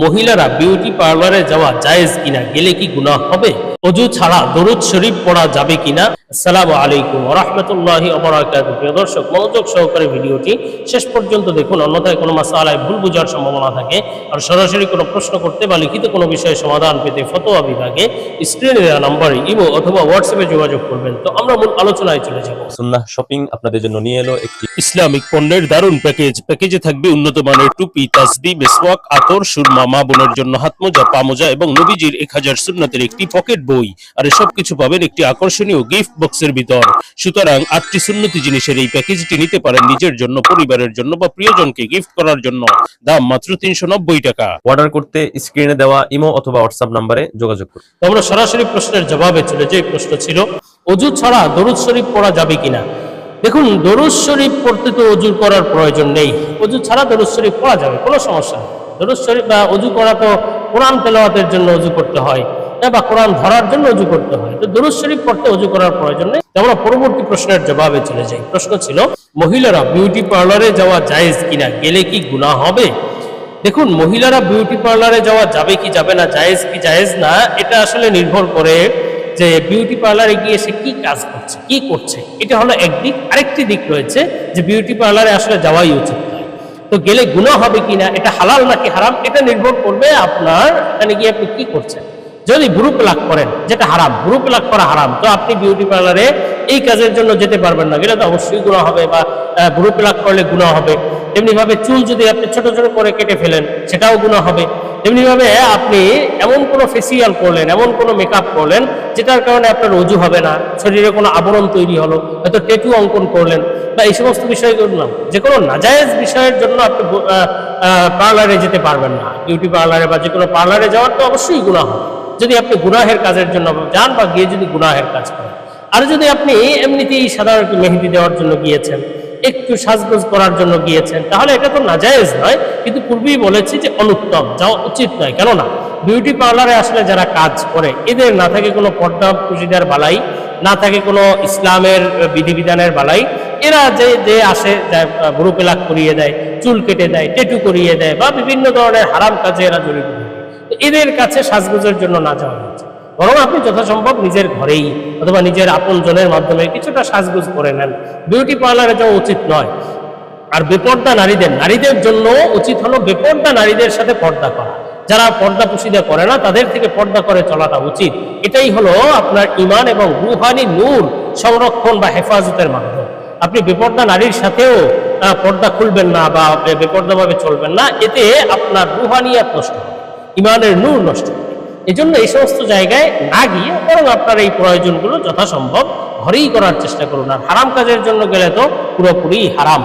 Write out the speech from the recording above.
মহিলারা বিউটি পার্লারে যাওয়া জায়েজ কিনা? গেলে কি গুণা হবে? অজু ছাড়া দরুদ শরীফ পড়া যাবে কিনা? আসসালামু আলাইকুম রহমতুল্লাহি প্রিয় দর্শক মনোযোগ সহকারে ভিডিওটি শেষ পর্যন্ত দেখুন অন্যথায় কোনো মাসালায় ভুল বোঝার সম্ভাবনা থাকে। আর সরাসরি কোনো প্রশ্ন করতে বা লিখিত কোনো বিষয়ে সমাধান পেতে ফতোয়া বিভাগে স্ক্রিনে দেওয়া নম্বরে ইমো অথবা হোয়াটসঅ্যাপে যোগাযোগ করবেন। তো আমরা মূল আলোচনায় চলে যাব। সুন্নাহ শপিং আপনাদের জন্য নিয়ে এলো একটি ইসলামিক পণ্যের দারুণ প্যাকেজ। প্যাকেজে থাকবে উন্নত মানের টুপি তাসবি মেসওয়াক আতর সুরমা মা বোনের জন্য হাতমোজা পামোজা এবং নবীজির এক হাজার সুন্নাতের একটি পকেট বই। আর এসব কিছু পাবেন একটি আকর্ষণীয় গিফট বক্সের ভিতর। সুতরাং আটটি সুন্নতি জিনিসের এই প্যাকেজটি নিতে পারেন নিজের জন্য পরিবারের জন্য বা প্রিয়জনকে গিফট করার জন্য। দাম মাত্র তিনশো নব্বই টাকা। অর্ডার করতে স্ক্রিনে দেওয়া ইমো অথবা হোয়াটসঅ্যাপ নাম্বারে যোগাযোগ করুন। আমরা সরাসরি প্রশ্নের জবাবে চলে যে প্রশ্ন ছিল অজু ছাড়া দরুদ শরীফ পড়া যাবে কিনা? দেখুন দরুদ শরীফ পড়তে তো অজু করার প্রয়োজন নেই। অজু ছাড়া দরুদ শরীফ পড়া যাবে কোনো সমস্যা নেই। দরুদ শরীফ বা অজু করা তো কোরআন তেলাওয়াতের জন্য অজু করতে হয়। হ্যাঁ, বা কোরআন ধরার জন্য অজু করতে হয়। তো দরুদ শরীফ পড়তে অজু করার প্রয়োজন নেই। আমরা পরবর্তী প্রশ্নের জবাবে চলে যাই। প্রশ্ন ছিল মহিলারা বিউটি পার্লারে যাওয়া জায়েজ কিনা? গেলে কি গুনাহ হবে? দেখুন মহিলারা বিউটি পার্লারে যাওয়া যাবে কি যাবে না জায়েজ কি জায়েজ না এটা আসলে নির্ভর করে যে বিউটি পার্লারে গিয়ে সে কি কাজ করছে কি করছে। এটা হলো একদিক। আরেকটি দিক রয়েছে যে বিউটি পার্লারে আসলে যাওয়াই উচিত তো গেলে গুনাহ হবে কিনা এটা হালাল নাকি হারাম এটা নির্ভর করবে আপনার এখানে গিয়ে আপনি কি করছেন। যদি গ্রুপ প্লাক করেন, যেটা হারাম গ্রুপ প্লাক করা হারাম, তো আপনি বিউটি পার্লারে এই কাজের জন্য যেতে পারবেন না। গেলে তো অবশ্যই গুণা হবে বা গ্রুপ প্লাক করলে গুণা হবে। তেমনি ভাবে চুল যদি আপনি ছোট ছোট করে কেটে ফেলেন, সেটাও গুণা হবে। তেমনি ভাবে আপনি এমন কোনো ফেসিয়াল করলেন, এমন কোনো মেকআপ করলেন, যেটার কারণে আপনার অজু হবে না, শরীরে কোনো আবরণ তৈরি হলো, হয়তো টেটু অঙ্কন করলেন, বা এই সমস্ত বিষয়গুলো না। যে কোনো নাজায়েজ বিষয়ের জন্য আপনি পার্লারে যেতে পারবেন না। বিউটি পার্লারে বা যে কোনো পার্লারে যাওয়ার তো অবশ্যই গুণা হবে। যদি আপনি গুনাহের কাজের জন্য যান বা গিয়ে যদি গুনাহের কাজ করেন। আর যদি আপনি এমনিতেই সাধারণ মেহেদি দেওয়ার জন্য গিয়েছেন, একটু সাজগোজ করার জন্য গিয়েছেন, তাহলে এটা তো নাজায়েজ নয়। কিন্তু পূর্বেই বলেছি যে অনুত্তম, যাওয়া উচিত নয়। কেননা বিউটি পার্লারে আসলে যারা কাজ করে, এদের না থাকে কোনো পর্দা পুশিদার বালাই, না থাকে কোনো ইসলামের বিধিবিধানের বালাই। এরা যে যে আসে বুড়ো পেলাক করিয়ে দেয়, চুল কেটে দেয়, টেটু করিয়ে দেয় বা বিভিন্ন ধরনের হারাম কাজে এরা জড়িত। এদের কাছে সাজগোজের জন্য না যাওয়া হচ্ছে বরং আপনি যথাসম্ভব নিজের ঘরেই অথবা নিজের আপন জনের মাধ্যমে কিছুটা সাজগোজ করে নেন। বিউটি পার্লারে যাওয়া উচিত নয়। আর বেপর্দা নারীদের নারীদের জন্য উচিত হলো বেপর্দা নারীদের সাথে পর্দা করা। যারা পর্দা পুশিদা করে না, তাদের থেকে পর্দা করে চলাটা উচিত। এটাই হলো আপনার ইমান এবং রুহানি নূর সংরক্ষণ বা হেফাজতের মাধ্যম। আপনি বেপর্দা নারীর সাথেও পর্দা খুলবেন না বা বেপর্দাভাবে চলবেন না, এতে আপনার নষ্ট হবে। ইমানের নূর নষ্ট এজন্য এই সমস্ত জায়গায় না গিয়ে বরং আপনার এই প্রয়োজনগুলো যথাসম্ভব ঘরেই করার চেষ্টা করুন। আর হারাম কাজের জন্য গেলে তো পুরোপুরি হারাম।